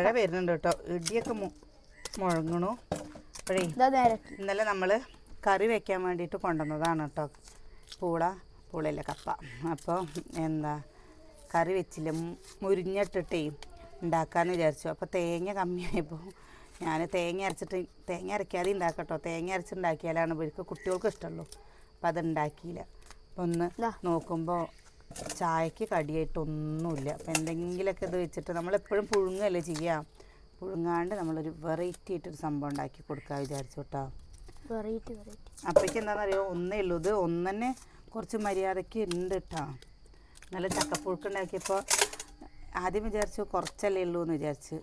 മഴ വരുന്നുണ്ട് കേട്ടോ. ഇടിയൊക്കെ മുഴങ്ങണു. അപ്പോഴേ ഇന്നലെ നമ്മൾ കറി വെക്കാൻ വേണ്ടിയിട്ട് കൊണ്ടുവന്നതാണ് കേട്ടോ. പൂള പൂളയിലെ കപ്പ. അപ്പോൾ എന്താ കറി വെച്ചില്ല. മുരിഞ്ഞിട്ടിട്ടേ ഉണ്ടാക്കാമെന്ന് വിചാരിച്ചു. അപ്പോൾ തേങ്ങ കമ്മിയായപ്പോൾ ഞാൻ തേങ്ങ അരച്ചിട്ട് തേങ്ങ അരയ്ക്കാതെ ഉണ്ടാക്കട്ടോ. തേങ്ങ അരച്ചുണ്ടാക്കിയാലാണ് ഇവർക്ക് കുട്ടികൾക്ക് ഇഷ്ടമുള്ളൂ. അപ്പോൾ അത് ഉണ്ടാക്കിയില്ല. അപ്പം ഒന്ന് നോക്കുമ്പോൾ ചായക്ക് കടിയായിട്ടൊന്നുമില്ല. അപ്പോൾ എന്തെങ്കിലുമൊക്കെ ഇത് വെച്ചിട്ട് നമ്മളെപ്പോഴും പുഴുങ്ങല്ലേ ചെയ്യാം? പുഴുങ്ങാണ്ട് നമ്മളൊരു വെറൈറ്റി ആയിട്ടൊരു സംഭവം ഉണ്ടാക്കി കൊടുക്കാൻ വിചാരിച്ചു കേട്ടോ. Variety variety. അപ്പോഴേക്ക് എന്താണെന്നറിയോ ഒന്നേ ഉള്ളൂ. ഇത് ഒന്നെ കുറച്ച് മര്യാദയ്ക്ക് ഉണ്ട് കേട്ടോ നല്ല ചക്കപ്പുഴുക്ക് ഉണ്ടാക്കിയപ്പോൾ ആദ്യം വിചാരിച്ചു കുറച്ചല്ലേ ഉള്ളൂ എന്ന് വിചാരിച്ച്.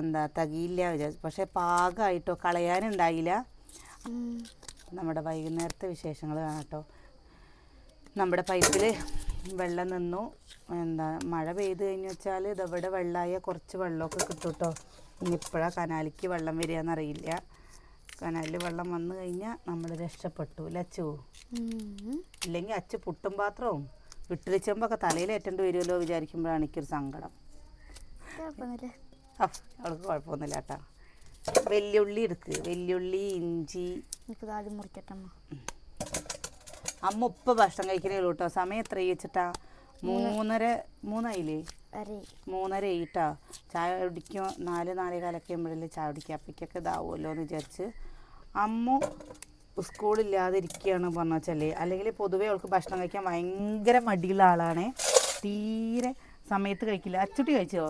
എന്താ തകിയില്ല വിചാരിച്ചു. പക്ഷേ പാകമായിട്ടോ കളയാനുണ്ടായില്ല. നമ്മുടെ വൈകുന്നേരത്തെ വിശേഷങ്ങൾ കാണാം കേട്ടോ നമ്മുടെ പൈപ്പിൽ വെള്ളം നിന്നു. എന്താ മഴ പെയ്ത് കഴിഞ്ഞ് വെച്ചാൽ ഇതവിടെ വെള്ളമായ കുറച്ച് വെള്ളമൊക്കെ കിട്ടും കേട്ടോ ഇനിയിപ്പോഴാണ് കനാലിക്ക് വെള്ളം വരികയെന്നറിയില്ല. കനാലിൽ വെള്ളം വന്നു കഴിഞ്ഞാൽ നമ്മൾ രക്ഷപ്പെട്ടു അല്ലേ അച്ചു? ഇല്ലെങ്കിൽ അച്ഛ പുട്ടും പാത്രവും. ഇട്ടിരിച്ചമ്പൊക്കെ തലയിലേറ്റേണ്ടി വരുമല്ലോ വിചാരിക്കുമ്പോഴാണ് എനിക്കൊരു സങ്കടം. അവൾക്ക് കുഴപ്പമൊന്നുമില്ല കേട്ടോ. വെല്ലുള്ളി എടുക്ക്. വെല്ലുള്ളി ഇഞ്ചി. എനിക്ക് ആദ്യം മുറിക്കട്ടമ്മ. അമ്മ ഉപ്പ ഭക്ഷണം കഴിക്കണേ ഉള്ളൂ കേട്ടോ സമയം എത്ര വെച്ചിട്ടാ? മൂന്നര മൂന്നായില്ലേ? മൂന്നര ആയിട്ടാ. ചായ കുടിക്കും നാല് നാല് കാലൊക്കെ ആകുമ്പോഴല്ലേ ചായ കുടിക്കുക. അപ്പയ്ക്കൊക്കെ ഇതാവുമല്ലോ എന്ന് വിചാരിച്ച് അമ്മ സ്കൂളില്ലാതെ ഇരിക്കുകയാണ് പറഞ്ഞ അല്ലെങ്കിൽ പൊതുവേ അവൾക്ക് ഭക്ഷണം കഴിക്കാൻ ഭയങ്കര മടിയുള്ള ആളാണ്. തീരെ സമയത്ത് കഴിക്കില്ല. അച്ചുട്ടി കഴിച്ചോ?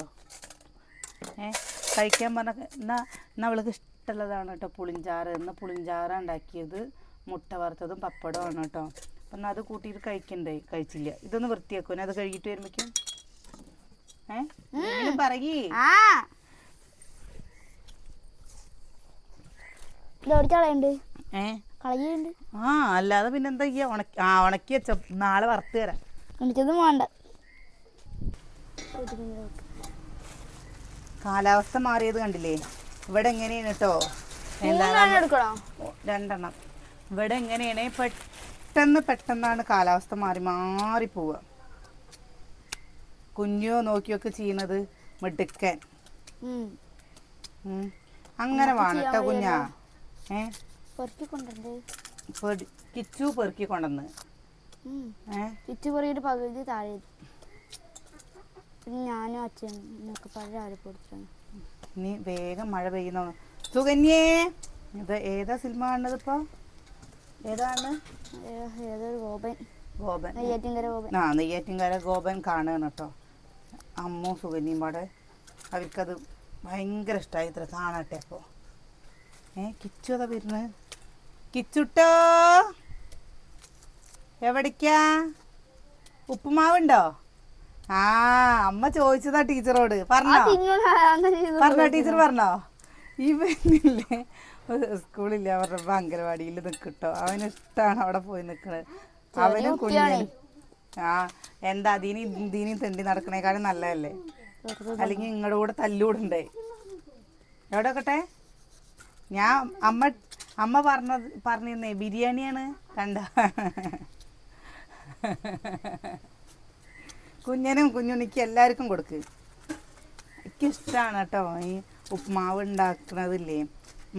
ഏ? കഴിക്കാൻ പറഞ്ഞ എന്നാ എന്നാ അവൾക്ക് ഇഷ്ടമുള്ളതാണ് കേട്ടോ പുളിഞ്ചാറ്. ഇന്ന് പുളിഞ്ചാറ് ഉണ്ടാക്കിയത്. മുട്ട വറുത്തതും പപ്പടമാണ് കേട്ടോ. അപ്പം എന്നാൽ അത് കൂട്ടിയിട്ട് കഴിക്കണ്ടേ? കഴിച്ചില്ല. ഇതൊന്ന് വൃത്തിയാക്കും അത് കഴുകിയിട്ട് വരുമ്പോഴേക്കും? ഏ? എന്തെങ്കിലും പറയേ. ആ. അല്ലാതെ പിന്നെ എന്താ ചെയ്യാ? ഉണക്കി ആ ഉണക്കി വെച്ച. നാളെ വറുത്ത് തരാം. വേണ്ട. കാലാവസ്ഥ മാറിയത് കണ്ടില്ലേ? ഇവിടെ എങ്ങനെയാണ് കേട്ടോ? രണ്ടെണ്ണം. ഇവിടെ എങ്ങനെയാണ്? പെട്ടെന്ന് പെട്ടെന്നാണ് കാലാവസ്ഥ മാറി മാറി പോവുക. കുഞ്ഞോ നോക്കിയൊക്കെ ചെയ്യുന്നത് മിടുക്കൻ. അങ്ങനെ വേണം കുഞ്ഞാ. ഏ? കിച്ചു പെറുക്കി കൊണ്ടുവന്ന്. ഏ? ചുറ്റു പൊറിയിട്ട് പകുതി താഴെ പിന്നെ ഞാനും അച്ഛനും എന്നൊക്കെ പഴയ രാവിലെ പൊടിച്ചാണ്. നീ വേഗം മഴ പെയ്യുന്ന സുകന്യേ ഇത് ഏതാ സിനിമ കാണുന്നത് ഇപ്പൊ? ഏതാണ്? ഏതൊരു ഗോപൻ? ഗോപൻ. നെയ്യാറ്റിങ്കര ഗോപൻ. ആ നെയ്യാറ്റിൻകാര ഗോപൻ കാണുകയാണ് കേട്ടോ. അമ്മു സുഗന്യം പാടെ. അവർക്കത് ഭയങ്കര ഇഷ്ടമായി ഇത്ര കാണട്ടെ അപ്പോൾ ഏ കിച്ചു അതാ വരുന്നത് കിച്ചുട്ടോ? എവിടേക്കാ? ഉപ്പുമാവുണ്ടോ? ആ അമ്മ ചോദിച്ചതാ ടീച്ചറോട്. പറഞ്ഞോ? പറഞ്ഞോ ടീച്ചർ പറഞ്ഞോ? ഇവനില്ലേ? സ്കൂളില്ല അവരുടെ അംഗനവാടിയിൽ നിൽക്കട്ടോ. അവന് ഇഷ്ടമാണ് അവിടെ പോയി നിൽക്കണത്. അവനും കുഞ്ഞനും ആ എന്താ ദീനി ദീനി തെണ്ടി നടക്കണേക്കാളും നല്ലതല്ലേ? അല്ലെങ്കിൽ നിങ്ങളുടെ കൂടെ തല്ലൂടണ്ടേ? എവിടെ വെക്കട്ടെ ഞാൻ അമ്മ അമ്മ പറഞ്ഞത് പറഞ്ഞിരുന്നേ ബിരിയാണിയാണ് കണ്ട. കുഞ്ഞനും കുഞ്ഞുണിക്ക് എല്ലാവർക്കും കൊടുക്ക്. എനിക്കിഷ്ടമാണ് കേട്ടോ ഈ ഉപ്പ്മാവ് ഉണ്ടാക്കണതില്ലേ.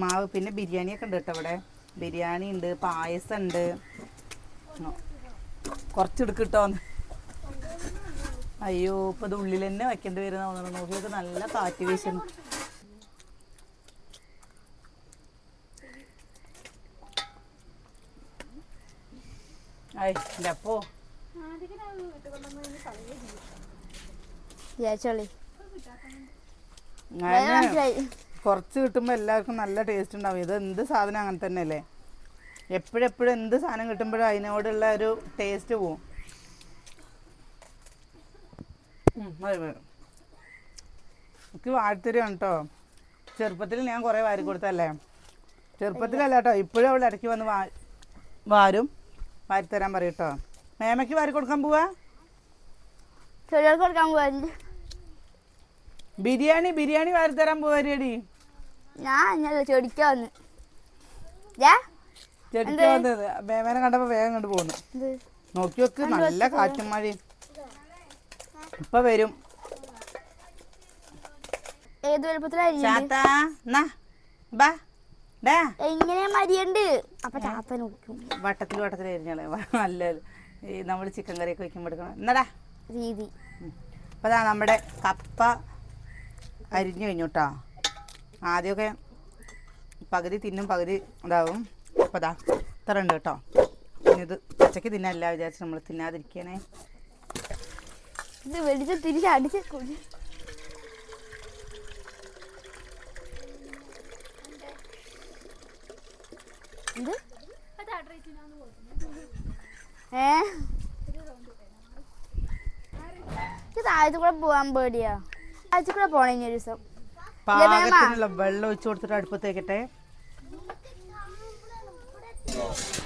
മാവ് പിന്നെ ബിരിയാണിയൊക്കെ ഉണ്ട് കേട്ടോ ഇവിടെ. ബിരിയാണി ഉണ്ട് പായസം ഉണ്ട്. കുറച്ചെടുക്കിട്ടോന്ന് അയ്യോ ഇപ്പൊ ഇത് ഉള്ളിൽ തന്നെ വെക്കേണ്ടി വരുന്ന തോന്നുന്നു. നോക്കിയൊക്കെ നല്ല കാറ്റ് വീശുന്നു. അപ്പോ മനസ്സിലായി. കുറച്ച് കിട്ടുമ്പോൾ എല്ലാവർക്കും നല്ല ടേസ്റ്റ് ഉണ്ടാവും. ഇത് എന്ത് സാധനം അങ്ങനെ തന്നെയല്ലേ? എപ്പോഴെപ്പോഴും എന്ത് സാധനം കിട്ടുമ്പോഴും അതിനോടുള്ള ഒരു ടേസ്റ്റ് പോവും. എനിക്ക് വാഴ്ത്തരികയാണ് കേട്ടോ ചെറുപ്പത്തിൽ ഞാൻ കുറേ വാരി കൊടുത്തല്ലേ ചെറുപ്പത്തിലല്ല കേട്ടോ ഇപ്പോഴും അവൾ ഇടയ്ക്ക് വന്ന് വാ വാരും. വാരിത്തരാൻ പറയും കേട്ടോ മേമയ്ക്ക് വാരി കൊടുക്കാൻ പോവാ? കൊടുക്കാൻ പോവാ. ബിരിയാണി ബിരിയാണി വാരിത്തരാൻ പോവാരിയടി ഞാൻ ഇന്നലെ ചെടിക്കാ വന്ന്. വേവനെ കണ്ടപ്പോ വേഗം കണ്ടു പോകുന്നു. നോക്കി വെക്ക് നല്ല കാറ്റും മഴയും. ഇപ്പൊ വരും. ഏത് വട്ടത്തിൽ വട്ടത്തിൽ നല്ല ഈ നമ്മൾ ചിക്കൻ കറിയൊക്കെ ഒക്കെ എടുക്കണം. എന്നടാ? രീതി. നമ്മുടെ കപ്പ അരിഞ്ഞു കഴിഞ്ഞു കേട്ടോ ആദ്യമൊക്കെ പകുതി തിന്നും പകുതി ഇതാവും. അപ്പോൾ അതാ ഇത്ര ഉണ്ട് കേട്ടോ. ഇത് ഉച്ചയ്ക്ക് തിന്നല്ല വിചാരിച്ച് നമ്മൾ തിന്നാതിരിക്കണേ. ഇത് വെടിച്ച് തിരിച്ച് അടിച്ച് കുടി. എന്ത്? ഏ? താഴത്ത് കൂടെ പോവാൻ പേടിയാ. താഴത്തു കൂടെ പോണേ ഇനി ഒരു ദിവസം. പാകത്തിനുള്ള വെള്ളം ഒഴിച്ചു കൊടുത്തിട്ട് അടുപ്പത്ത് വെക്കട്ടെ.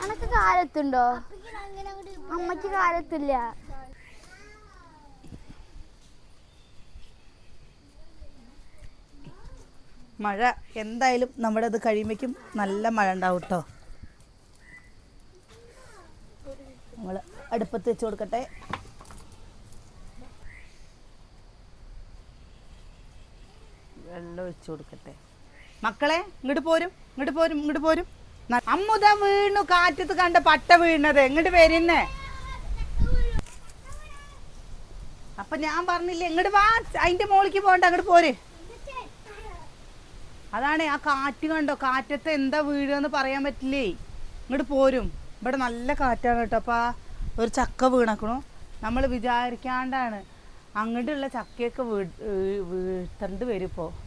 അനക്ക് കാലത്തുണ്ടോ? അമ്മയ്ക്ക് കാലത്തില്ല. മഴ എന്തായാലും നമ്മുടെ അത് കഴിയുമ്പോഴേക്കും നല്ല മഴ ഉണ്ടാവും കേട്ടോ നമ്മൾ അടുപ്പത്ത് വെച്ച് കൊടുക്കട്ടെ. വെള്ളം കൊടുക്കട്ടെ. മക്കളെ ഇങ്ങോട്ട് പോരും ഇങ്ങോട്ട് പോരും ഇങ്ങോട്ട് പോരും. അമ്മുത വീണു കാറ്റത്ത് കണ്ട പട്ട വീണത്. ഇങ്ങോട്ട് വരുന്നേ. അപ്പൊ ഞാൻ പറഞ്ഞില്ലേ ഇങ്ങോട്ട് വാ അതിന്റെ മോളിക്ക് പോകണ്ട അങ്ങോട്ട് പോര്. അതാണ് ആ കാറ്റ് കണ്ടോ? കാറ്റത്ത് എന്താ വീഴുകയെന്ന് പറയാൻ പറ്റില്ലേ? ഇങ്ങോട്ട് പോരും. ഇവിടെ നല്ല കാറ്റാണ് കേട്ടോ. അപ്പൊ ഒരു ചക്ക വീണക്കണു. നമ്മൾ വിചാരിക്കാണ്ടാണ്. അങ്ങോട്ടുള്ള ചക്കയൊക്കെ വീ- വീഴ്ത്തേണ്ടി വരും ഇപ്പോൾ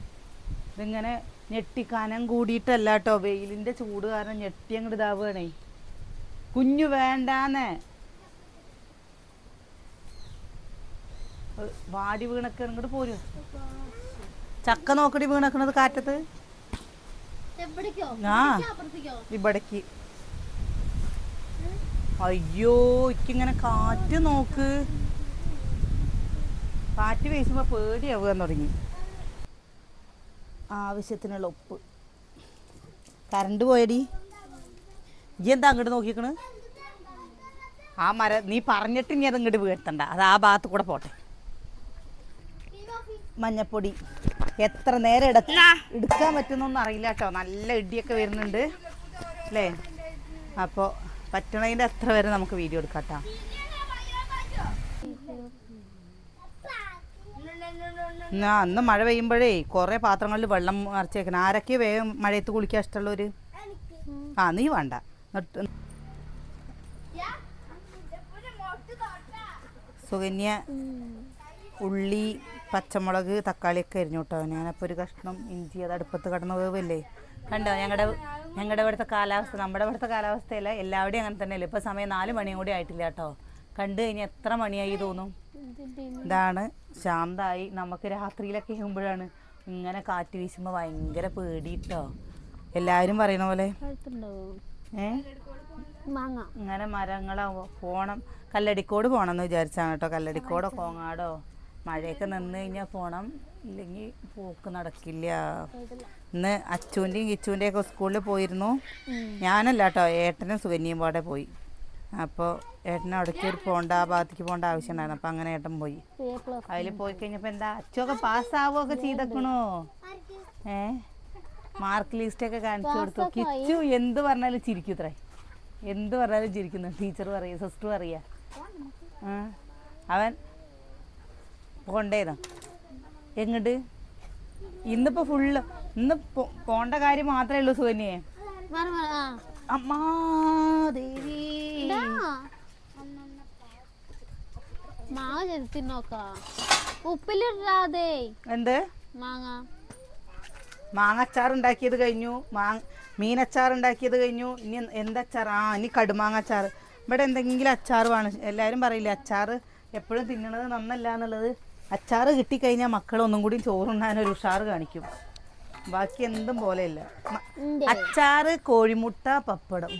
ഇതിങ്ങനെ ഞെട്ടിക്കാനം കൂടിയിട്ടല്ല കേട്ടോ വെയിലിന്റെ ചൂട് കാരണം ഞെട്ടി അങ്ങോട്ട് ഇതാവുകയാണേ. കുഞ്ഞു വേണ്ടാന്നേ. വാടി വീണൊക്കെ അങ്ങോട്ട് പോരും. ചക്ക നോക്കടി വീണക്കണത് കാറ്റത്ത്? ആ ഇവിടേക്ക്. അയ്യോ ഇക്കിങ്ങനെ കാറ്റ് നോക്ക്. കാറ്റ് വീശുമ്പോ പേടിയാവുക തുടങ്ങി. ആവശ്യത്തിനുള്ള ഉപ്പ്. കറണ്ട് പോയടി. ഇജ്ജ് എന്താ അങ്ങോട്ട് നോക്കിക്കണ് ആ മര നീ പറഞ്ഞിട്ട് ഇനി അത് ഇങ്ങോട്ട് വീഴ്ത്തണ്ട. അത് ആ ഭാഗത്ത് കൂടെ പോട്ടെ. മഞ്ഞപ്പൊടി. എത്ര നേരം എടുക്ക എടുക്കാൻ പറ്റുന്നൊന്നും അറിയില്ല കേട്ടോ. നല്ല ഇടിയൊക്കെ വരുന്നുണ്ട്. അല്ലേ? അപ്പോൾ പറ്റണതിന്റെ എത്ര വരെ നമുക്ക് വീഡിയോ എടുക്കാം കേട്ടോ. എന്നാ അന്ന് മഴ പെയ്യുമ്പോഴേ കുറേ പാത്രങ്ങളിൽ വെള്ളം നിറച്ചേക്കണം ആരൊക്കെ വേഗം മഴയത്ത് കുളിക്കാൻ ഇഷ്ടമുള്ളവർ ആ നീ വേണ്ട. സുകന്യ ഉള്ളി പച്ചമുളക് തക്കാളിയൊക്കെ ഒക്കെ കേട്ടോ ഞാനപ്പോൾ ഒരു കഷ്ണം ഇഞ്ചി അത് അടുപ്പത്ത് കടന്നു വേവല്ലേ? കണ്ടോ ഞങ്ങളുടെ ഞങ്ങളുടെ ഇവിടുത്തെ കാലാവസ്ഥ നമ്മുടെ ഇവിടുത്തെ കാലാവസ്ഥയല്ല എല്ലാവരുടെയും അങ്ങനെ തന്നെയല്ലേ? ഇപ്പോൾ സമയം നാല് മണിയും കൂടി ആയിട്ടില്ല കേട്ടോ. കണ്ടു കഴിഞ്ഞാൽ എത്ര മണിയായി തോന്നും? ഇതാണ്. ശാന്തായി നമുക്ക് രാത്രിയിലൊക്കെ ആകുമ്പോഴാണ് ഇങ്ങനെ കാറ്റ് വീശുമ്പോൾ ഭയങ്കര പേടിട്ടോ. എല്ലാരും എല്ലാവരും പറയണ പോലെ. ഏ? ഇങ്ങനെ മരങ്ങളാവോ? പോണം. കല്ലടിക്കോട് പോണം എന്ന് വിചാരിച്ചാണ് കേട്ടോ. കല്ലടിക്കോടോ കോങ്ങാടോ? മഴയൊക്കെ നിന്ന് കഴിഞ്ഞാൽ പോണം. ഇല്ലെങ്കിൽ പോക്ക് നടക്കില്ല. ഇന്ന് അച്ചുവിന്റെയും കിച്ചുവിന്റെയും ഒക്കെ സ്കൂളിൽ പോയിരുന്നു. ഞാനല്ല കേട്ടോ ഏട്ടനും സുകന്യയും പാടെ പോയി. അപ്പോൾ ഏട്ടനെ അവിടേക്ക് ഒരു പോണ്ട ആ ഭാഗത്തേക്ക് പോകേണ്ട ആവശ്യമുണ്ടായിരുന്നു. അപ്പം അങ്ങനെ ഏട്ടൻ പോയി. അതിൽ പോയി കഴിഞ്ഞപ്പോൾ എന്താ അച്ഛൊക്കെ പാസ്സാവുക ഒക്കെ ചെയ്തേക്കണോ? ഏ? മാർക്ക് ലിസ്റ്റ് ഒക്കെ കാണിച്ചു കൊടുത്തു? കിച്ചു എന്ത് പറഞ്ഞാലും ചിരിക്കും ഇത്രേ. എന്ത് പറഞ്ഞാലും ചിരിക്കുന്നു. ടീച്ചർ പറയുക സിസ്റ്റർ പറയുക. ആ? അവൻ കൊണ്ടേതാ എങ്ങോട്ട്? ഇന്നിപ്പോ ഫുള്ള് ഇന്ന് പോണ്ട കാര്യം മാത്രമേ ഉള്ളൂ സുകന്യെ. അമ്മാ ദേവി. മാങ്ങ ചെത്തി തിന്നോക്കാ ഉപ്പിലിടാതെ. എന്ത്? മാങ്ങ. മാങ്ങച്ചാർ ഉണ്ടാക്കിയത് കഴിഞ്ഞു. മാങ്ങ മീനച്ചാർ ഉണ്ടാക്കിയത് കഴിഞ്ഞു. ഇനി എന്തച്ചാർ? ആ ഇനി കടുമാങ്ങാച്ചാറ് ഇവിടെ എന്തെങ്കിലും അച്ചാർ വേണം. എല്ലാവരും പറയില്ലേ അച്ചാർ എപ്പോഴും തിന്നണത് നന്നല്ല എന്നുള്ളത്. അച്ചാർ കിട്ടിക്കഴിഞ്ഞാൽ മക്കൾ ഒന്നും കൂടി ചോറുണ്ടാൻ ഒരു ഉഷാറ് കാണിക്കും. ബാക്കി എന്തും പോലെയല്ല. അച്ചാറ് കോഴിമുട്ട പപ്പടം.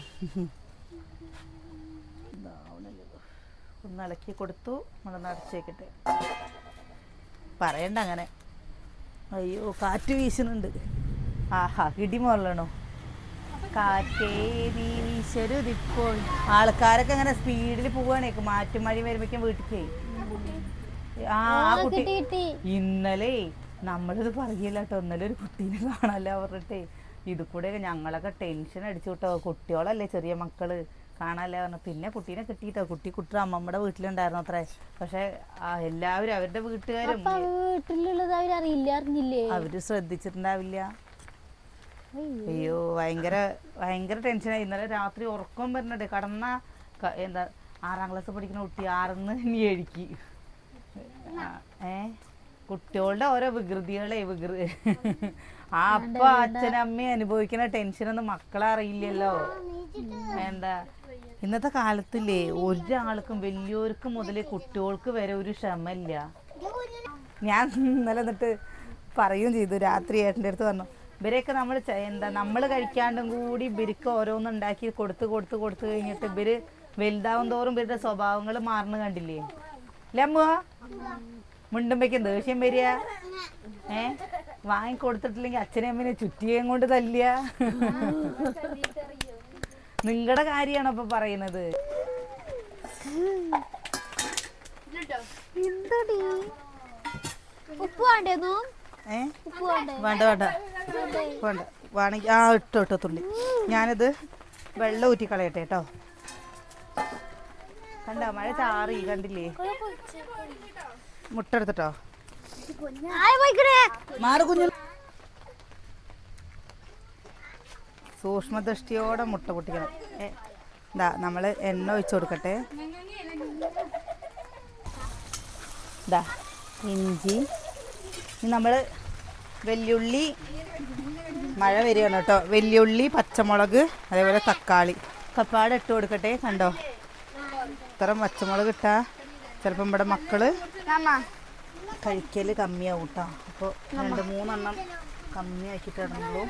ഒന്ന് ഇളക്കി കൊടുത്തു. നമ്മൾ നടച്ചേക്കട്ടെ പറയണ്ട അങ്ങനെ. അയ്യോ കാറ്റ് വീശുന്നുണ്ട്. ആഹാ ഇടിമുറളണോ കാറ്റേ നീ വീശരുതിപ്പോൾ ആൾക്കാരൊക്കെ അങ്ങനെ സ്പീഡിൽ പോവാണേക്ക് മാറ്റും മഴ വരുമ്പോഴേക്കും വീട്ടിലേക്ക്. ആ ആ കുട്ടി ഇന്നലെ നമ്മളിത് പറയില്ല കേട്ടോ. ഇന്നലെ ഒരു കുട്ടീനെ കാണാല്ല പറഞ്ഞിട്ടേ. ഇത് കൂടെ ഞങ്ങളൊക്കെ ടെൻഷൻ അടിച്ചു കേട്ടോ. കുട്ടികളല്ലേ ചെറിയ മക്കൾ. കാണാല്ല പറഞ്ഞു. പിന്നെ കുട്ടീനെ കിട്ടിയിട്ടോ? കുട്ടി കുട്ടി അമ്മമ്മയുടെ വീട്ടിലുണ്ടായിരുന്നു അത്രേ. പക്ഷെ എല്ലാവരും അവരുടെ വീട്ടുകാരും വീട്ടിലുള്ളത് അവരറിയില്ല അറിഞ്ഞില്ലേ? അവർ ശ്രദ്ധിച്ചിട്ടുണ്ടാവില്ല. അയ്യോ. ഭയങ്കര ഭയങ്കര ടെൻഷനായി ഇന്നലെ രാത്രി ഉറക്കം വരുന്നുണ്ട് കടന്ന എന്താ ആറാം ക്ലാസ് പഠിക്കുന്ന കുട്ടി ആറിന്ന് ഇനി എഴുക്കി ഏ? കുട്ടികളുടെ ഓരോ വികൃതികളെ വികൃതി ആ അപ്പ അച്ഛനമ്മയും അനുഭവിക്കുന്ന ടെൻഷനൊന്നും മക്കളെ അറിയില്ലല്ലോ. എന്താ? ഇന്നത്തെ കാലത്തില്ലേ ഒരാൾക്കും വലിയവർക്കും മുതൽ കുട്ടികൾക്ക് വരെ ഒരു ക്ഷമയില്ല. ഞാൻ ഇന്നലെ എന്നിട്ട് പറയുകയും ചെയ്തു രാത്രി ഏട്ടന്റെ അടുത്ത് പറഞ്ഞു ഇവരെയൊക്കെ നമ്മൾ എന്താ നമ്മൾ കഴിക്കാണ്ടും കൂടി ഇവർക്ക് ഓരോന്നുണ്ടാക്കി കൊടുത്ത് കൊടുത്ത് കൊടുത്തു കഴിഞ്ഞിട്ട് ഇവർ വലുതാവും തോറും ഇവരുടെ സ്വഭാവങ്ങൾ മാറുന്ന കണ്ടില്ലേ? ലമ്മ മുണ്ടുമ്പയ്ക്കും ദേഷ്യം വരിക. ഏ? വാങ്ങിക്കൊടുത്തിട്ടില്ലെങ്കിൽ കൊടുത്തിട്ടില്ലെങ്കിൽ അച്ഛനും അമ്മനെ ചുറ്റിയേം കൊണ്ട് തല്ലിയ. നിങ്ങളുടെ കാര്യമാണ് അപ്പൊ പറയുന്നത്? ുള്ളി ഉപ്പ് വേണ്ടേന്നു ഏ? ഉപ്പ് വേണ്ടേ? വേണ്ട വേണ്ട. വേണ്ട. വേണമെങ്കിൽ ആ ഇട്ടോ ഇട്ടോ തുള്ളി. ഞാനിത് വെള്ളം ഊറ്റി കളയട്ടെ കേട്ടോ. കണ്ടോ മഴ ചാറി കണ്ടില്ലേ? മുട്ട എടുത്തിട്ടോ? മാറി കുഞ്ഞു സൂക്ഷ്മദൃഷ്ടിയോടെ മുട്ട പൊട്ടിക്കണം. എന്താ നമ്മൾ എണ്ണ ഒഴിച്ചു കൊടുക്കട്ടെ. ഇതാ ഇഞ്ചി. നമ്മൾ വെല്ലുള്ളി മഴ വരികയാണ് കേട്ടോ. വെല്ലുള്ളി പച്ചമുളക് അതേപോലെ തക്കാളി. കപ്പാട് ഇട്ട് കൊടുക്കട്ടെ കണ്ടോ? ഇത്ര പച്ചമുളക് ഇട്ടാ ചിലപ്പം ഇവിടെ മക്കൾ കഴിക്കൽ കമ്മിയാവും കേട്ടോ. അപ്പോൾ രണ്ട് മൂന്നെണ്ണം കമ്മിയാക്കിയിട്ട് ഇടുന്നുള്ളൂ.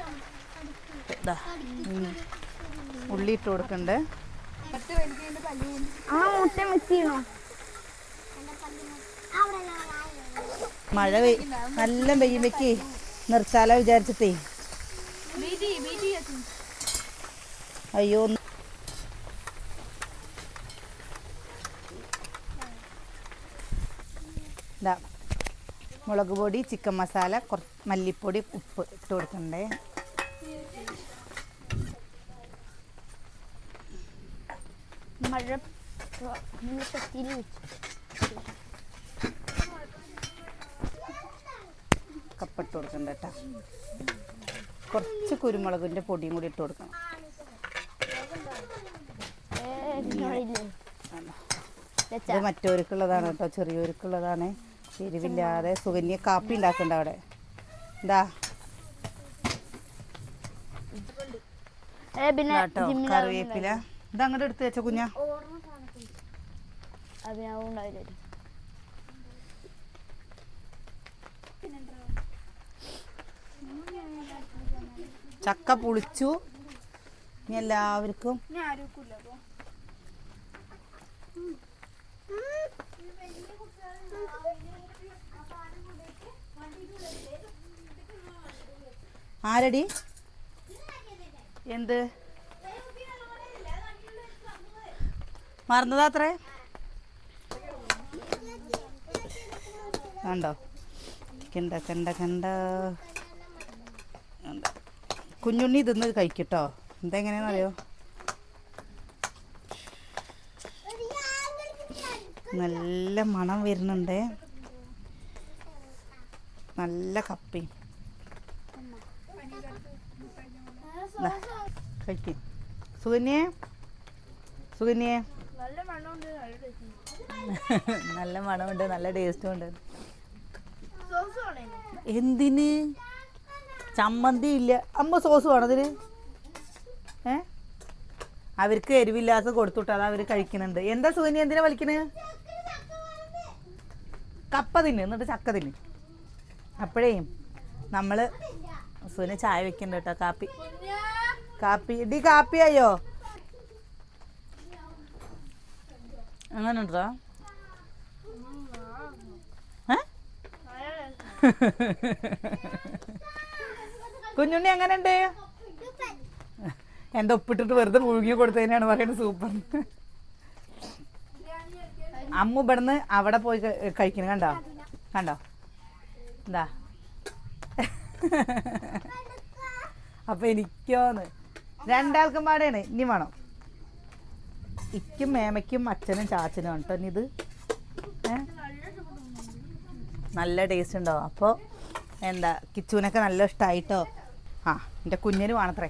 ഇതാ. ഉള്ളി ഇട്ട് കൊടുക്കണ്ടേ. ആ മുട്ട മഴ പെയ് നല്ല പെയ്യുമ്പേക്ക് നിർത്താലോ വിചാരിച്ചിട്ടേ. അയ്യോ ഇതാ മുളക് പൊടി ചിക്കൻ മസാല കുറച്ച് മല്ലിപ്പൊടി ഉപ്പ് ഇട്ട് കൊടുക്കണ്ടേ. മഴ പെട്ടിയിൽ കപ്പിട്ട് കൊടുക്കണ്ട കേട്ടോ. കുറച്ച് കുരുമുളകിന്റെ പൊടിയും കൂടി ഇട്ട് കൊടുക്കണം. ഇത് മറ്റവർക്കുള്ളതാണ് കേട്ടോ ചെറിയവർക്കുള്ളതാണ് എരിവില്ലാതെ സുകന്യ കാപ്പി ഉണ്ടാക്കണ്ട അവിടെ. എന്താ പിന്നെ കറിവേപ്പില. ഇത് അങ്ങോട്ട് എടുത്ത് വെച്ച കുഞ്ഞ. ചക്ക പുളിച്ചു. ഇനി എല്ലാവർക്കും ആരടി? എന്ത്? മറന്നതാത്രേ കണ്ടോ? കണ്ട കണ്ട കണ്ട. കുഞ്ഞുണ്ണി ഇതൊന്ന് കഴിക്കട്ടോ. എന്തെങ്ങനെയാണെന്നറിയോ നല്ല മണം വരുന്നുണ്ട്. നല്ല കപ്പി. കഴിക്ക്. സുകന്യേ? സുകന്യേ? നല്ല മണമുണ്ട് നല്ല ടേസ്റ്റും ഉണ്ട്. എന്തിന്? ചമ്മന്തി ഇല്ല. അമ്മ സോസ് വേണം അതിന്? ഏ? അവർക്ക് എരിവില്ലാത്ത കൊടുത്തുട്ട് അത് അവർ കഴിക്കുന്നുണ്ട്. എന്താ സുഖനി എന്തിനാ വലിക്കണ്? കപ്പ തിന്ന്. എന്നിട്ട് ചക്ക തിന്ന്. അപ്പോഴേ നമ്മൾ സുന ചായ വെക്കണ്ട കേട്ടോ കാപ്പി. കാപ്പി. ഇടി കാപ്പി അങ്ങനെ ഉണ്ടോ കുഞ്ഞുണ്ണി എങ്ങനെയുണ്ട്? ഉണ്ട് എന്താ ഉപ്പിട്ടിട്ട് വെറുതെ മുഴുകി കൊടുത്തതിനാണ് പറയുന്നത് സൂപ്പർ. അമ്മ ഇവിടുന്ന് അവിടെ പോയി കഴിക്കണ കണ്ടോ? കണ്ടോ? എന്താ അപ്പൊ എനിക്കോന്ന്. രണ്ടാൾക്കും പാടെയാണ്. ഇനി വേണം. ഇക്കും മേമയ്ക്കും അച്ഛനും ചാച്ചനും കേട്ടോ ഇത്. നല്ല ടേസ്റ്റ് ഉണ്ടോ അപ്പോൾ എന്താ കിച്ചുവിനൊക്കെ നല്ല ഇഷ്ടമായിട്ടോ ആ എന്റെ കുഞ്ഞിന് വേണത്രേ.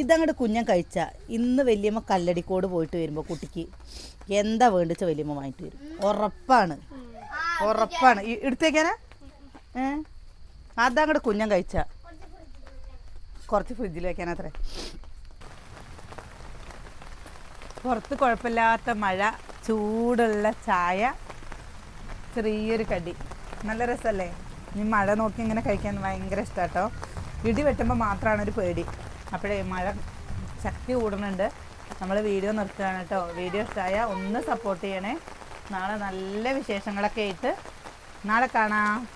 ഇതങ്ങോട്ട് കുഞ്ഞൻ കഴിച്ച ഇന്ന് വലിയമ്മ കല്ലടിക്കോട് പോയിട്ട് വരുമ്പോൾ കുട്ടിക്ക് എന്താ വേണ്ടിച്ച വലിയമ്മ വാങ്ങിട്ട് വരും? ഉറപ്പാണ്. ഉറപ്പാണ്. എടുത്തേക്കാനാ? ഏ? അതങ്ങോട്ട് കുഞ്ഞൻ കഴിച്ച. കുറച്ച് ഫ്രിഡ്ജിൽ വെക്കാനത്രേ. പുറത്ത് കുഴപ്പമില്ലാത്ത മഴ ചൂടുള്ള ചായ ചെറിയൊരു കടി. നല്ല രസമല്ലേ ഈ മഴ നോക്കി ഇങ്ങനെ കഴിക്കാൻ ഭയങ്കര ഇഷ്ടാട്ടോ. ഇടി വെട്ടുമ്പോൾ മാത്രമാണ് ഒരു പേടി. അപ്പോഴേ മഴ ശക്തി കൂടുന്നുണ്ട്. നമ്മൾ വീഡിയോ നിർത്തുകയാണ് കേട്ടോ. വീഡിയോ ഇഷ്ടമായ ഒന്ന് സപ്പോർട്ട് ചെയ്യണേ. നാളെ നല്ല വിശേഷങ്ങളൊക്കെ ആയിട്ട് നാളെ കാണാം.